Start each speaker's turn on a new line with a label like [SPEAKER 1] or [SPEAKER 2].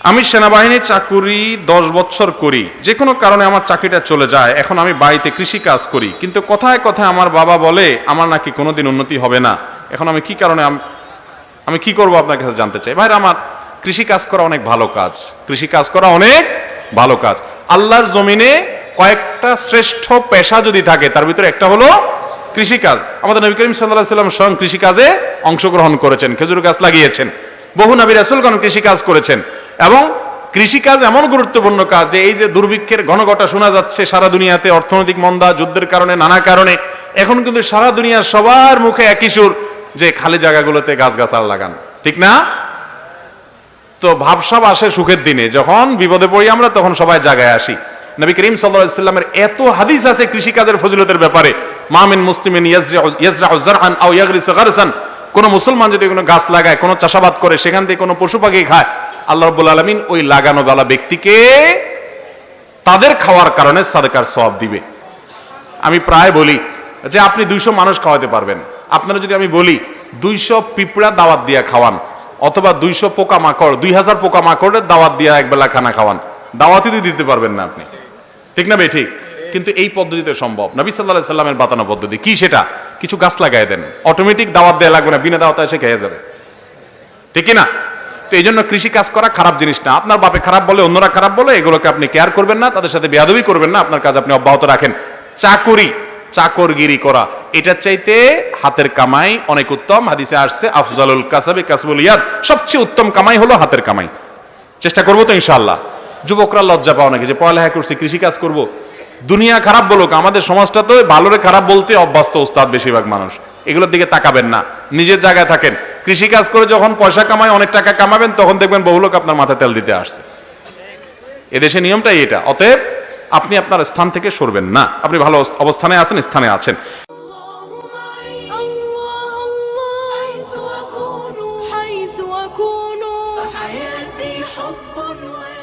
[SPEAKER 1] আমি সেনাবাহিনীর চাকুরি দশ বছর করি। যে কোনো কারণে আমার চাকরিটা চলে যায়। এখন আমি বাড়িতে কৃষি কাজ করি। কিন্তু কথায় কথায় আমার বাবা বলে, আমার নাকি কোনোদিন উন্নতি হবে না। এখন আমি কি কারণে আমি কি করব আপনার কাছে জানতে চাই? ভাইরা, আমার কৃষি কাজ করা অনেক ভালো কাজ। কৃষি কাজ করা অনেক ভালো কাজ। আল্লাহর জমিনে কয়েকটা শ্রেষ্ঠ পেশা যদি থাকে, তার ভিতরে একটা হলো কৃষিকাজ। আমাদের নবী করিম সাল্লাম স্বয়ং কৃষিকাজে অংশগ্রহণ করেছেন, খেজুর গাছ লাগিয়েছেন। বহু নবী রাসুলগণ কৃষিকাজ করেছেন। এবং কৃষিকাজ এমন গুরুত্বপূর্ণ কাজ যে, এই যে দুর্ভিক্ষের ঘনঘটা শোনা যাচ্ছে সারা দুনিয়াতে, অর্থনৈতিক মন্দা, যুদ্ধের কারণে, নানা কারণে। এখন কিন্তু সারা দুনিয়ার সবার মুখে একই সুর যে, খালি জায়গাগুলোতে গাছ গাছাল লাগান। ঠিক না? তো ভাবসাব আসে সুখের দিনে। যখন বিপদে পড়ি আমরা, তখন সবাই জায়গায় আসি। নবী করিম সাল্লাল্লাহু সাল্লামের এত হাদিস আছে কৃষিকাজের ফজিলতের ব্যাপারে মামিন মুসলিমিন কোন মুসলমান যদি কোনো গাছ লাগায়, কোনো চাষাবাদ করে, সেখান থেকে কোনো পশু পাখি খায়, আল্লাহ রাব্বুল আলামিন ওই লাগানো বালা ব্যক্তিকে তাদের খাওয়ার কারণে সাদকার সওয়াব দিবে। আমি প্রায় বলি যে আপনি দুইশো মানুষ খাওয়াতে পারবেন। আপনারা যদি আমি বলি দুইশো পিঁপড়া দাওয়াত দিয়া খাওয়ান, অথবা দুইশো পোকা মাকড় দুই হাজার পোকা মাকড়ের দাওয়াত দিয়া একবেলা খানা খাওয়ান, দাওয়াতই দিতে পারবেন না আপনি। ঠিক না ভাই? ঠিক। কিন্তু এই পদ্ধতিতে সম্ভব। নবী সাল্লাহ সাল্লামের বাতানো পদ্ধতি কি সেটা? কিছু গাছ লাগাই দেন। অটোমেটিক দাওয়াত দেওয়া লাগবে না, বিনা দাওয়াতে এসে খেয়ে যাবে। ঠিক না? তো এই জন্য কৃষি কাজ করা খারাপ জিনিস না। আপনার বাপে খারাপ বলে, অন্যরা খারাপ বলে, এগুলোকে আপনি কেয়ার করবেন না, তাদের সাথে বেয়াদবি করবেন না, আপনার কাজ আপনি অব্যাহত রাখেন। চাকুরি, চাকরগিরি করা। এটার চাইতে হাতের কামাই অনেক উত্তম। হাদিসে আসছে, আফজালুল কাসাবে কাসবুল ইয়াদ। সবচেয়ে উত্তম কামাই হলো হাতের কামাই। চেষ্টা করব তো ইনশাআল্লাহ। যুবকরা লজ্জা পাও নাকি যে পড়ালেখা করছি কৃষি কাজ করবো দুনিয়া খারাপ বলুক আমাদের সমাজটা তো ভালোরে খারাপ বলতে অভ্যস্ত ওস্তাদ বেশিরভাগ মানুষ এগুলোর দিকে তাকাবেন না নিজের জায়গায় থাকেন কৃষি কাজ করে যখন পয়সা কামায় অনেক টাকা কামাবেন তখন দেখবেন বহু লোক আপনার মাথায় তেল দিতে আসছে এদেশে নিয়মটাই এটা অতএব আপনি আপনার স্থান থেকে সরবেন না আপনি ভালো অবস্থানে আছেন স্থানে আছেন
[SPEAKER 2] الله معي الله الله حيث أكون حيث أكون فحياتي حب ويقين